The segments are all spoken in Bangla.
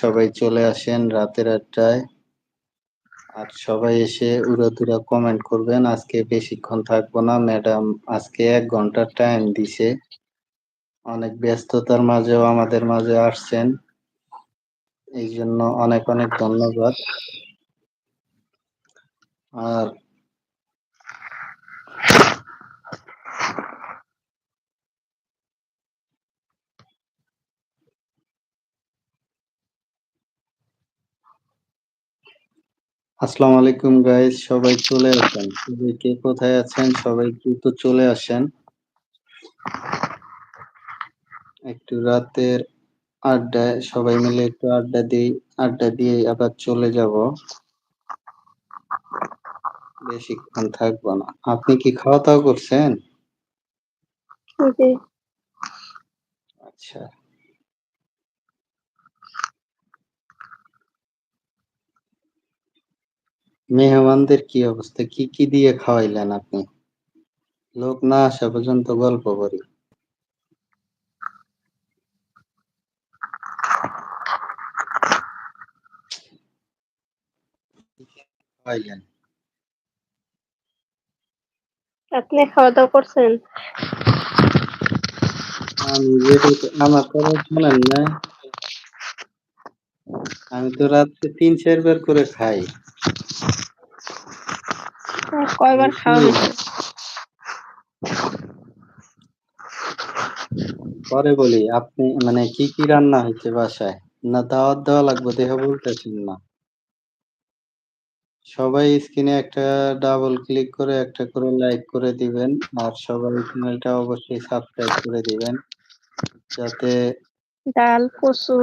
সবাই চলে আসেন রাতের আটটায় আর সবাই এসে উড়াধুরা কমেন্ট করবেন, আজকে বেশিক্ষণ থাকব না। ম্যাডাম আজকে এক ঘণ্টার টাইম দিছে। অনেক ব্যস্ততার মাঝেও আমাদের মাঝে আসছেন। এই জন্য অনেক অনেক ধন্যবাদ। আর আসসালামু আলাইকুম গাইস সবাই চলে আসেন। সবাই কে কোথায় আছেন? সবাই দ্রুত চলে আসেন। একটু রাতের আড্ডায় সবাই মিলে একটু আড্ডা দিই আড্ডা দিয়ে আবার চলে যাব। বেশিক্ষণ থাকব না। আপনি কি খাওয়া দাওয়া করছেন আচ্ছা। মেহমানদের কি অবস্থা? কি কি দিয়ে খাওয়াইলেন আপনি? লোক না আসা পর্যন্ত গল্প করি। খাওয়াইলেন। আপনি খাওয়া দাওয়া করছেন? আমি আমার কথা শোনেন না আমি তো রাত্রে তিন চারবার করে খাই। কয়বার খাওয়া হয়েছে? পরে বলি আপনি মানে কি কি রান্না হয়েছে বাসায়? না দাওয়াত দেওয়া লাগবে দেহ বলতেছেন না। সবাই স্ক্রিনে একটা ডাবল ক্লিক করে একটা করে লাইক করে দিবেন আর সবাই চ্যানেলটা অবশ্যই সাবস্ক্রাইব করে দিবেন যাতে ডাল কচু।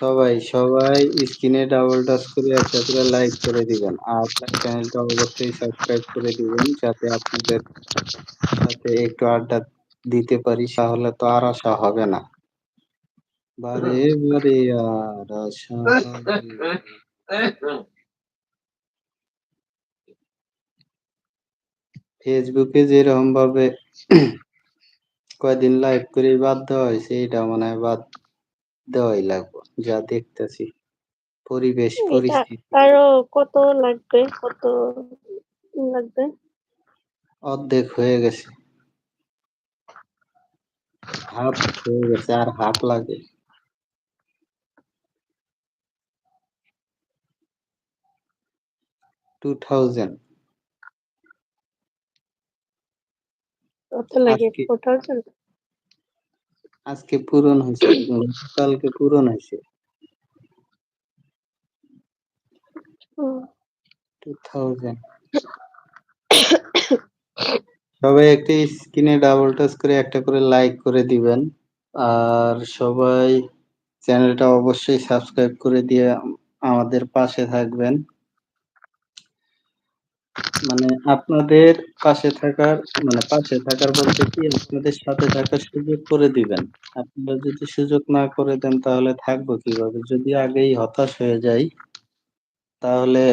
সবাই সবাই স্ক্রিনে ডাবল টাচ করে করে লাইক করে দিবেন আর চ্যানেলটা অবশ্যই সাবস্ক্রাইব করে দিবেন, যাতে আপনাদের সাথে একটু আড্ডা দিতে পারি, তাহলে তো আর আশা হবে না বারে বারে, আর আশা। ফেসবুকে যেরকম ভাবে কয়দিন লাইভ করে বাধ্য হয়েছে এটা মনে হয় বাদ দেওয়াই লাগবে যা দেখতেছি। পরিবেশ পরিস্থিতি। আরও কত লাগবে কত লাগবে? অর্ধেক হয়ে গেছে। হাফ হয়ে গেছে আর হাফ লাগে। টু থাউজেন্ড কত লাগে? ফোর থাউজেন্ড আজকে পূরণ হয়েছে কালকে পূরণ হয়েছে। সবাই একটা স্ক্রিনে ডাবল টাচ করে একটা করে লাইক করে দিবেন। আর সবাই চ্যানেলটা অবশ্যই সাবস্ক্রাইব করে দিয়ে আমাদের পাশে থাকবেন। মানে আপনাদের পাশে থাকার মানে পাশে থাকার বলতে কি, আপনাদের সাথে থাকার সুযোগ করে দিবেন। আপনারা যদি সুযোগ না করে দেন তাহলে থাকব কীভাবে? যদি আগেই হতাশ হয়ে যাই, তাহলে